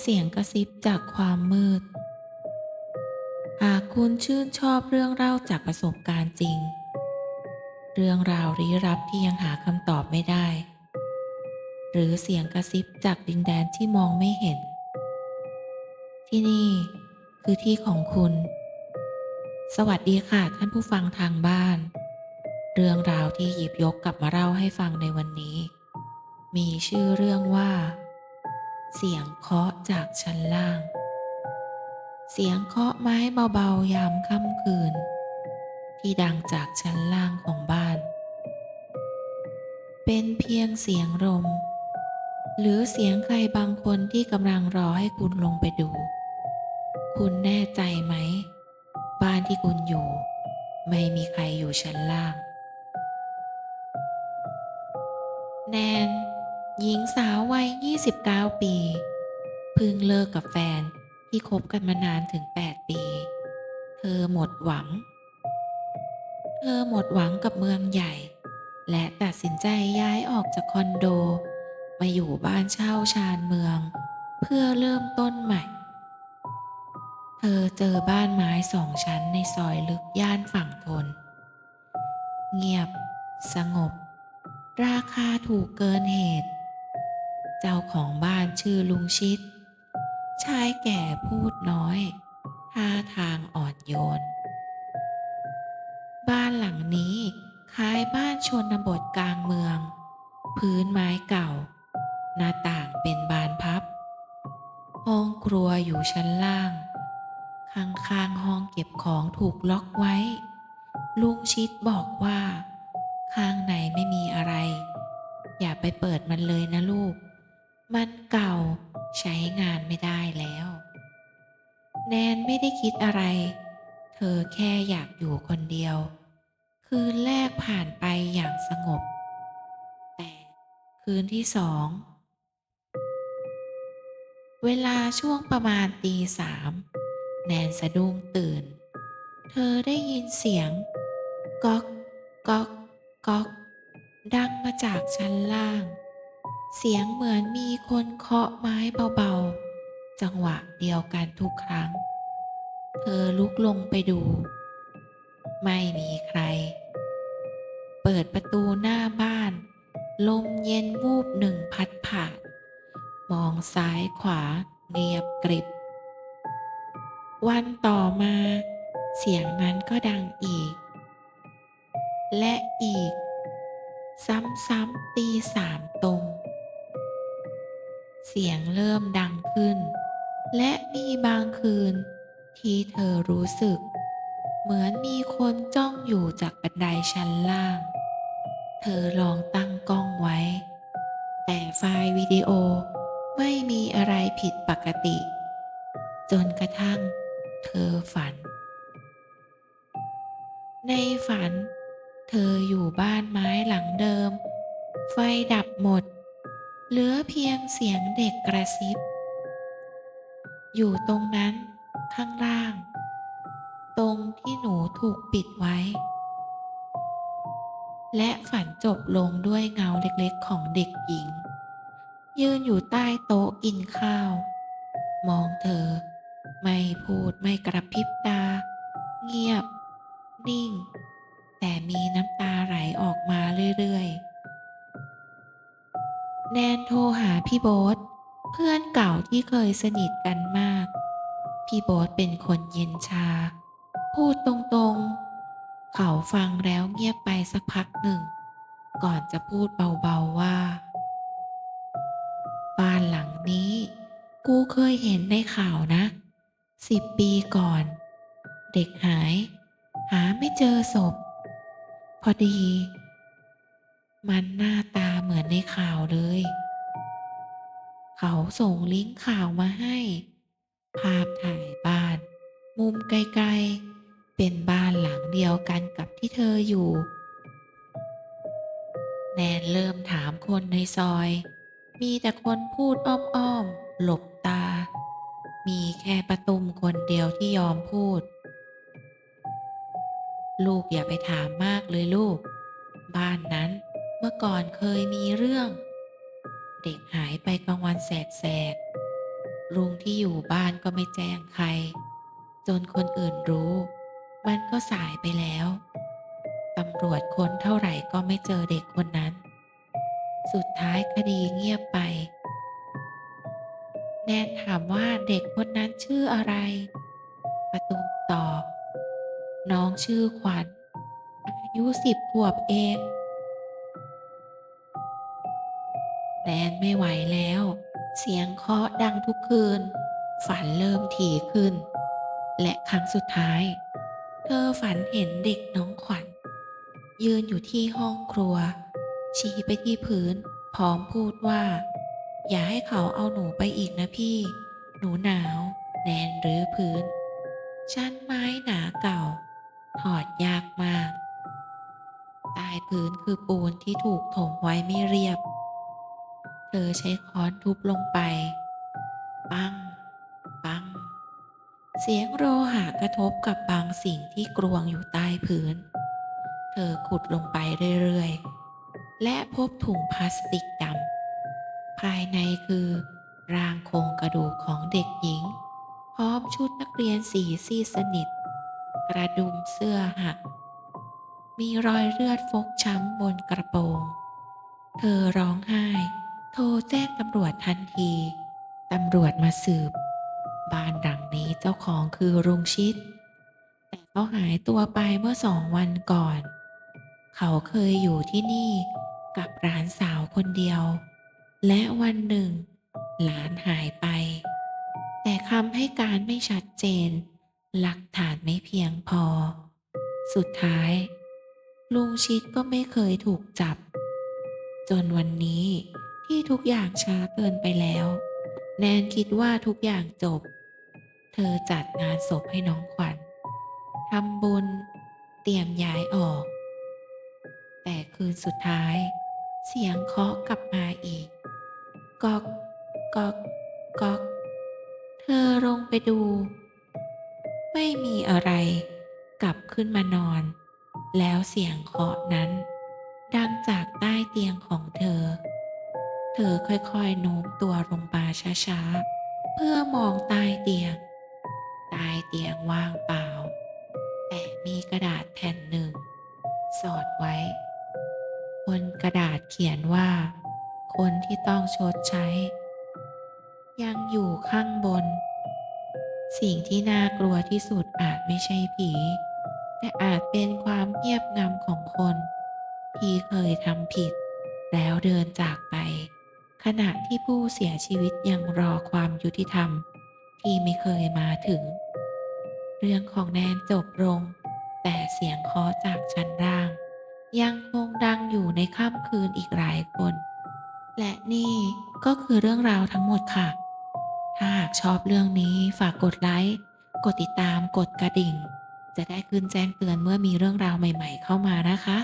เสียงกระซิบจากความมืด หากคุณชื่นชอบเรื่องเล่าจากประสบการณ์จริง เรื่องราวลี้ลับที่ยังหาคำตอบไม่ได้ หรือเสียงกระซิบจากดินแดนที่มองไม่เห็น ที่นี่คือที่ของคุณ สวัสดีค่ะท่านผู้ฟังทางบ้าน เรื่องราวที่หยิบยกกลับมาเล่าให้ฟังในวันนี้ มีชื่อเรื่องว่า เสียงเคาะจากชั้นล่าง เสียงเคาะไม้เบาๆยามค่ำคืน ที่ดังจากชั้นล่างของบ้าน เป็นเพียงเสียงลมหรือเสียงใครบางคนที่กำลังรอให้คุณลงไปดู คุณแน่ใจไหม บ้านที่คุณอยู่ ไม่มีใครอยู่ชั้นล่าง แนน หญิงสาววัย 29 ปี เพิ่งเลิกกับแฟนที่คบกันมานานถึง 8 ปี เธอหมดหวัง เธอหมดหวังกับเมืองใหญ่ และตัดสินใจย้ายออกจากคอนโด มาอยู่บ้านเช่าชานเมือง เพื่อเริ่มต้นใหม่ เธอเจอบ้านไม้สองชั้นในซอยลึกย่านฝั่งทน เงียบ สงบ ราคาถูกเกินเหตุ เจ้าของบ้านชื่อลุงชิด ชายแก่พูดน้อยท่าทางอ่อนโยน บ้านหลังนี้คล้ายบ้านชนบทกลางเมือง พื้นไม้เก่า หน้าต่างเป็นบานพับ ห้องครัวอยู่ชั้นล่าง ข้างๆห้องเก็บของถูกล็อกไว้ ลุงชิดบอกว่า ข้างในไม่มีอะไร อย่าไปเปิดมันเลยนะลูก มันเก่าใช้งานไม่ได้แล้ว แนนไม่ได้คิดอะไร เธอแค่อยากอยู่คนเดียว คืนแรกผ่านไปอย่างสงบ แต่คืนที่สอง เวลาช่วงประมาณตีสามแนนสะดุ้งตื่น เธอได้ยินเสียงก๊อกก๊อกก๊อกดังมาจากชั้นล่าง เสียงเหมือนมีคนเคาะไม้เบาๆ จังหวะเดียวกันทุกครั้ง เธอลุกลงไปดู ไม่มีใคร เปิดประตูหน้าบ้าน ลมเย็นวูบหนึ่งพัดผ่าน มองซ้ายขวาเงียบกริบ วันต่อมา เสียงนั้นก็ดังอีก และอีก ซ้ำๆตีสามตรง เสียงเริ่มดังขึ้น และมีบางคืน ที่เธอรู้สึก เหมือนมีคนจ้องอยู่จากบันไดชั้นล่าง เธอลองตั้งกล้องไว้ แต่ไฟล์วิดีโอไม่มีอะไรผิดปกติ จนกระทั่ง เธอฝัน ในฝัน เธออยู่บ้านไม้หลังเดิม ไฟดับหมด เหลือเพียงเสียงเด็กกระซิบ อยู่ตรงนั้นข้างล่าง ตรงที่หนูถูกปิดไว้ และฝันจบลงด้วยเงาเล็กๆของเด็กหญิง ยืนอยู่ใต้โต๊ะกินข้าว มองเธอ ไม่พูดไม่กระพริบตา เงียบ นิ่ง แต่มีน้ำตาไหลออก แนนโทรหาพี่โบ๊ทเพื่อนเก่าที่เคยสนิทกันมาก พี่โบ๊ทเป็นคนเย็นชา พูดตรงๆ เขาฟังแล้วเงียบไปสักพักหนึ่ง ก่อนจะพูดเบาๆว่า บ้านหลังนี้ กูเคยเห็นในข่าวนะสิบปีก่อน เด็กหาย หาไม่เจอศพ พอดี มันหน้าตาเหมือนในข่าวเลย เขาส่งลิงก์ข่าวมาให้ ภาพถ่ายบ้าน มุมไกลๆ เป็นบ้านหลังเดียวกันกับที่เธออยู่ แนนเริ่มถามคนในซอย มีแต่คนพูดอ้อมๆ หลบตา มีแค่ประตุมคนเดียวที่ยอมพูด ลูกอย่าไปถามมากเลยลูก บ้านนั้น มื่อก่อนเคยมีเรื่อง เด็กหายไปกลางวันแสกๆลุงที่อยู่บ้านก็ไม่แจ้งใคร จนคนอื่นรู้ มันก็สายไปแล้วตำรวจค้นเท่าไหร่ก็ไม่เจอเด็กคนนั้น สุดท้ายคดีเงียบไป แนนถามว่าเด็กคนนั้นชื่ออะไร ประตุมตอบ น้องชื่อขวัญอายุสิบขวบเอง แนนไม่ไหวแล้ว เสียงเคาะดังทุกคืน ฝันเริ่มถี่ขึ้น และครั้งสุดท้าย เธอฝันเห็นเด็กน้องขวัญ ยืนอยู่ที่ห้องครัว ชี้ไปที่พื้นพร้อมพูดว่า อย่าให้เขาเอาหนูไปอีกนะพี่ หนูหนาว แนนหรือพื้น ชั้นไม้หนาเก่า ถอดยากมาก ใต้พื้นคือปูนที่ถูกถมไว้ไม่เรียบ เธอใช้ค้อนทุบลงไป ปัง ปัง เสียงโลหะกระทบกับบางสิ่งที่กรวงอยู่ใต้พื้น เธอขุดลงไปเรื่อยๆ และพบถุงพลาสติกดำ ภายในคือร่างโครงกระดูกของเด็กหญิง พร้อมชุดนักเรียนสีซีสนิท กระดุมเสื้อหัก มีรอยเลือดฟกช้ำบนกระโปรง เธอร้องไห้ โทรแจ้งตำรวจทันที ตำรวจมาสืบ บ้านหลังนี้เจ้าของคือรุงชิด แต่เขาหายตัวไปเมื่อสองวันก่อน เขาเคยอยู่ที่นี่กับหลานสาวคนเดียว และวันหนึ่ง หลานหายไป แต่คำให้การไม่ชัดเจน หลักฐานไม่เพียงพอ สุดท้าย ลุงชิดก็ไม่เคยถูกจับ จนวันนี้ ที่ทุกอย่างช้าเกินไปแล้ว แนนคิดว่าทุกอย่างจบ เธอจัดงานศพให้น้องขวัญทำบุญ เตรียมย้ายออก แต่คืนสุดท้าย เสียงเคาะกลับมาอีกก๊อกก๊อกก๊อก เธอลงไปดู ไม่มีอะไร กลับขึ้นมานอน แล้วเสียงเคาะนั้น ดังจากใต้เตียงของเธอ เธอค่อยๆโน้มตัวลงมาช้าๆ เพื่อมองใต้เตียง ใต้เตียงว่างเปล่า แต่มีกระดาษแผ่นหนึ่ง สอดไว้ บนกระดาษเขียนว่า คนที่ต้องชดใช้ ยังอยู่ข้างบน สิ่งที่น่ากลัวที่สุดอาจไม่ใช่ผี แต่อาจเป็นความเงียบงำของคน ที่เคยทำผิดแล้วเดินจากไป ขณะที่ผู้เสียชีวิตยังรอความยุติธรรม ที่ไม่เคยมาถึง เรื่องของแนนจบลง แต่เสียงเคาะจากชั้นล่าง ยังคงดังอยู่ในค่ำคืนอีกหลายคน และนี่ก็คือเรื่องราวทั้งหมดค่ะ ถ้าหากชอบเรื่องนี้ฝากกดไลค์ กดติดตาม กดกระดิ่ง จะได้ขึ้นแจ้งเตือนเมื่อมีเรื่องราวใหม่ ๆ เข้ามานะคะ